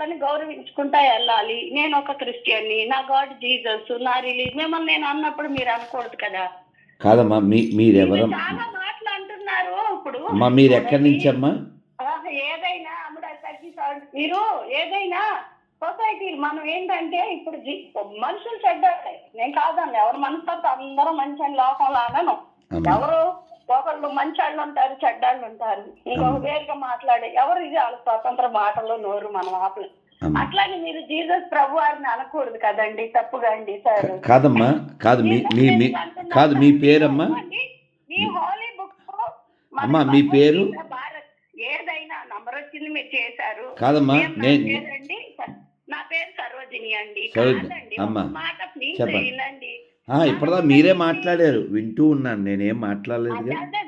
అని గౌరవించుకుంటా వెళ్ళాలి. నేను ఒక క్రిస్టియన్ని నా గాడ్ జీసస్ నా రిలీజ్ మిమ్మల్ని నేను అన్నప్పుడు మీరు అనకూడదు కదా. కాదమ్మా మీ మీరెవరమ్మా చాలా మాటలు అంటున్నారు ఇప్పుడు. అమ్మా మీరు ఎక్కడి నుంచి అమ్మా? ఏదైనా అమ్ముడు తగ్గి మీరు ఏదైనా సొసైటీ మనం ఏంటంటే ఇప్పుడు జీ- మనుషులు చెడ్డాడే నేను కాదండి ఎవరు మనసుతో అందరూ మంచి అని లోకంలో అనను. అమ్మా. ఎవరు ఒకళ్ళు మంచి వాళ్ళు ఉంటారు చెడ్డాళ్ళు ఉంటారు. ఇంకొక వేరుగా మాట్లాడే ఎవరు ఇది వాళ్ళ స్వతంత్ర మాటలు నోరు మనం అమ్మా అట్లాగే మీరు జీసస్ ప్రభు వారిని అనకూడదు కదండి తప్పుగా అండి సార్. కాదమ్మా కాదు మీ మీ మీ కాదు మీ పేరమ్మా? ఈ హోలీ బుక్ అమ్మా, మీ పేరు? ఏదైనా నంబర్ వచ్చింది మీరు చేశారు. కాదమ్మా నేను? నా పేరు సరోజిని అండి. అమ్మా. మాట ప్లీజ్. వినండి. ఇప్పటిదా మీరే మాట్లాడారు. వింటూ ఉన్నాను. నేనేం మాట్లాడలేదు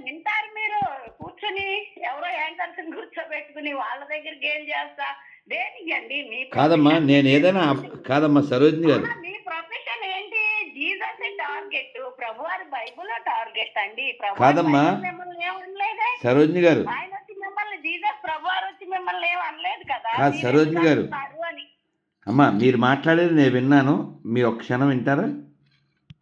వింటారు మీరు. కూర్చుని ఎవరో యాంకర్స్ కూర్చోబెట్టుకుని వాళ్ళ దగ్గరికి ఏం చేస్తా? దేనికి అండి మీ కాదమ్మా నేను ఏదైనా కాదమ్మా సరోజిని గారు. అమ్మా, మీ ప్రొఫెషన్ ఏంటి? Jesus target? ప్రభు వారి బైబుల్ టార్గెట్ అండి? కాదమ్మా. సరోజిని గారు. ఆయన వచ్చి మిమ్మల్ని జీసస్ ప్రభు వారు వచ్చి మిమ్మల్ని ఏం అనలేదు కదా? కాదు, సరోజిని గారు. అమ్మా మీరు మాట్లాడేది నేను విన్నాను. మీరు ఒక క్షణం వింటారా?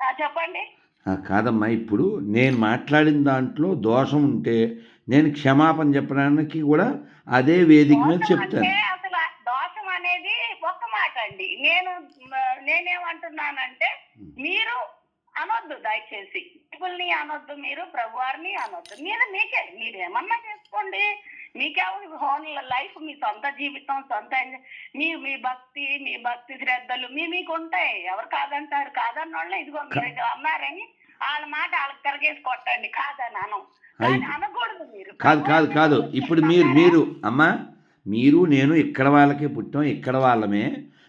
చెప్పండి. ఆ, కాదమ్మా ఇప్పుడు నేను మాట్లాడిన దాంట్లో దోషం ఉంటే నేను క్షమాపణ చెప్పడానికి కూడా అదే వేదిక మీద చెప్తాను. అసలు దోషం అనేది ఒక్క మాట అండి. నేను నేనేమంటున్నానంటే మీరు అనొద్దు దయచేసి. పీపుల్ని అనొద్దు మీరు ప్రభువారిని అనొద్దు. మీరు మీకే మీరు ఏమన్నా చేసుకోండి. మీకేమో హోన్ లైఫ్ మీ సొంత జీవితం సొంత మీ మీ భక్తి మీ భక్తి శ్రద్ధలు మీ మీకు ఉంటాయి ఎవరు కాదంటారు? కాదన్న వాళ్ళని ఇదిగో మీరు అన్నారని వాళ్ళ మాట వాళ్ళకి తిరగేసి కొట్టండి. కాదని అనం అనకూడదు మీరు. కాదు కాదు కాదు. ఇప్పుడు మీరు మీరు అమ్మా మీరు నేను ఇక్కడ వాళ్ళకే పుట్టాం ఇక్కడ వాళ్ళమే.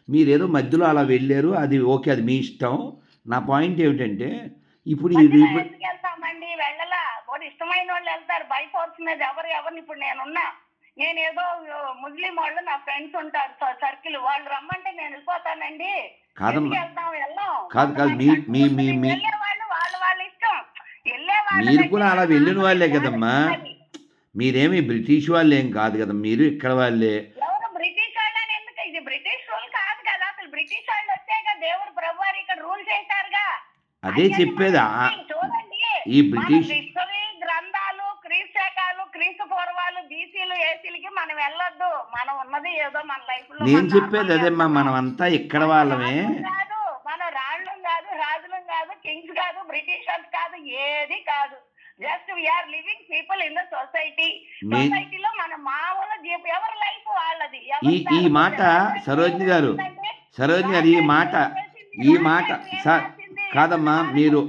మీరేదో మధ్యలో అలా వెళ్ళారు అది ఓకే అది మీ ఇష్టం. నా పాయింట్ ఏమిటంటే ఇప్పుడు ఇది మధ్యలో ఇప్పుడు ఎందుకు వెళ్తామండి వెళ్ళలా ఇష్టమైన వాళ్ళు వెళ్తారు. బై ఫోర్స్ మీద ఎవరు ఎవరిని? ఇప్పుడు నేనున్నా. నేను ఏదో ముస్లిం వాళ్ళు నా ఫ్రెండ్స్ ఉంటారు. సర్కిల్. వాళ్ళు రమ్మంటే నేను వెళ్ళిపోతానండి. కాదు, కాదు, మీ- మీ- మీ- మీ- మీరు కూడా అలా వెళ్ళిన వాళ్ళే కదమ్మా. మీరేమి బ్రిటిష్ వాళ్ళు ఏం కాదు కదా. మీరు ఇక్కడ వాళ్ళే. బ్రిటిష్ వాళ్ళని ఎందుకు? ఇది బ్రిటిష్ రూల్ కాదు కదా. అసలు బ్రిటిష్ వాళ్ళు వచ్చాక దేవుడు ప్రభు వారు ఇక్కడ రూల్ చేశారుగా. అదే చెప్పేది. ఈ బ్రిటిష్ ఉన్నది ఏదో మన లైఫ్లో నేను చెప్పేది అదేమ్మా. మనం అంతా ఇక్కడ వాళ్ళమే. కాదు మన రాళ్ళం కాదు రాజులం కాదు కింగ్స్ కాదు బ్రిటిషర్స్ కాదు ఏది కాదు. Just we are living people in the society సొసైటీలో మన మామూలు ఎవరి లైఫ్ వాళ్ళది? ఈ ఈ మాట సరోజిని గారు సరోజిని గారు ఈ మాట ఈ మాట సార్ కాదమ్మా మీరు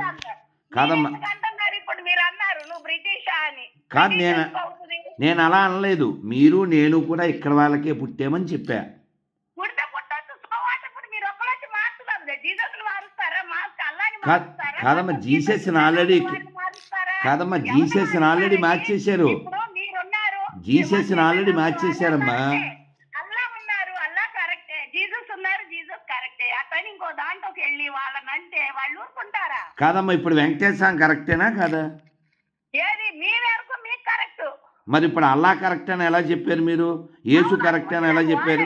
కాదమ్మా ఇప్పుడు మీరు అన్నారు నువ్వు బ్రిటిషా అని. కాదు నేను. నేను అలా అనలేదు. మీరు నేను కూడా ఇక్కడ వాళ్ళకే పుట్టామని చెప్పా. మారుతున్నారు. జీసస్ మారుస్తారా? కాదమ్మా, జీసస్ని? కాదమ్మా జీసస్ని ఆల్రెడీ? మార్చేశారు. జీసస్ని ఆల్రెడీ మార్చేశారమ్మా. జీసస్ జీసస్ కాదమ్మా ఇప్పుడు వెంకటేశ్వరం కరెక్టేనా కాదా ఏది మీ వరకు మీకు కరెక్ట్ మరి ఇప్పుడు అల్లా కరెక్ట్ అని ఎలా చెప్పారు మీరు? యేసు కరెక్ట్ అని ఎలా చెప్పారు?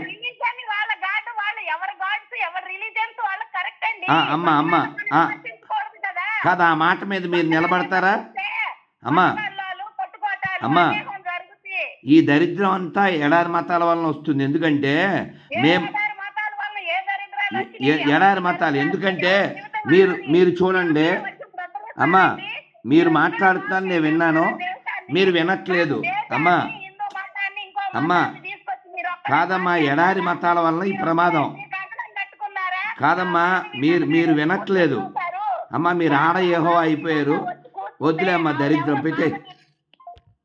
అమ్మ, అమ్మ, కదా. ఆ మాట మీద మీరు నిలబడతారా? అమ్మా. అమ్మా. ఈ దరిద్రం అంతా ఎడారి మతాల వలన వస్తుంది. ఎందుకంటే ఏ మేం ఎడారి మతాల ఎందుకంటే మీరు మీరు చూడండి. అమ్మా. మీరు మాట్లాడుతున్నాను నేను విన్నాను. మీరు వినట్లేదు. అమ్మా. అమ్మా, కాదమ్మా ఎడారి మతాల వలన ఈ ప్రమాదం? కాదమ్మా మీరు మీరు వినట్లేదు. అమ్మా మీరు ఆడ ఏహో అయిపోయారు. వద్దులే అమ్మా దరిద్రం. పెట్టే